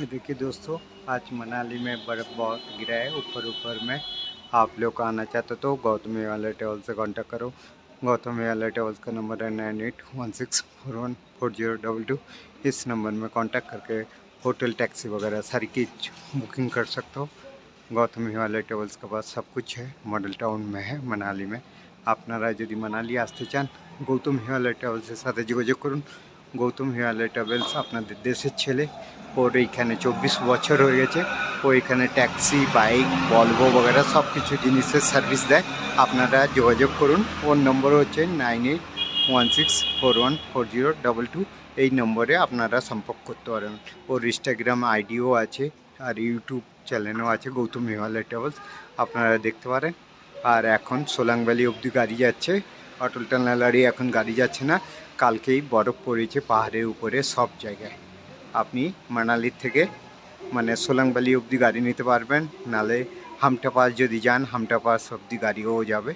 ये देखिए दोस्तों आज मनाली में बर्फ बहुत गिरा है ऊपर ऊपर में आप लोग आना चाहते तो गौतमी वाले ट्रेवल से कांटेक्ट करो गौतमी वाले ट्रेवल्स का नंबर है nine eight one six four one four zero double two इस नंबर में कांटेक्ट करके होटल टैक्सी वगैरह सारी चीज बुकिंग कर सकते हो গৌতমী হিমালয় ট্রাভেলস के पास सब कुछ है मॉडल टाउन में है मनाली में আপনারা যদি মানালি আসতে চান গৌতম হিমালয় ট্রাভেলসের সাথে যোগাযোগ করুন গৌতম হিমালয় ট্রাভেলস আপনাদের দেশের ছেলে। ওর এইখানে চব্বিশ বছর হয়ে গেছে। ও এখানে ট্যাক্সি, বাইক বলভো বগেরা সব কিছু জিনিসের সার্ভিস দেয়। আপনারা যোগাযোগ করুন। ওর নম্বর হচ্ছে nine eight one six four one four zero double two. এই নম্বরে আপনারা সম্পর্ক করতে পারেন। ওর ইনস্টাগ্রাম আইডিও আছে আর ইউটিউব চ্যানেলও আছে গৌতম হিমালয় ট্রাভেলস আপনারা দেখতে পারেন। আর এখন সোলাং ভ্যালি অবধি গাড়ি যাচ্ছে। অটল টানালারি এখন গাড়ি যাচ্ছে না। কালকেই বরফ পড়েছে পাহাড়ের উপরে সব জায়গায়। আপনি মানালির থেকে মানে সোলাংবালি অবধি গাড়ি নিতে পারবেন। নালে হামটা পাস যদি যান হামটা পাস অবধি গাড়িও যাবে।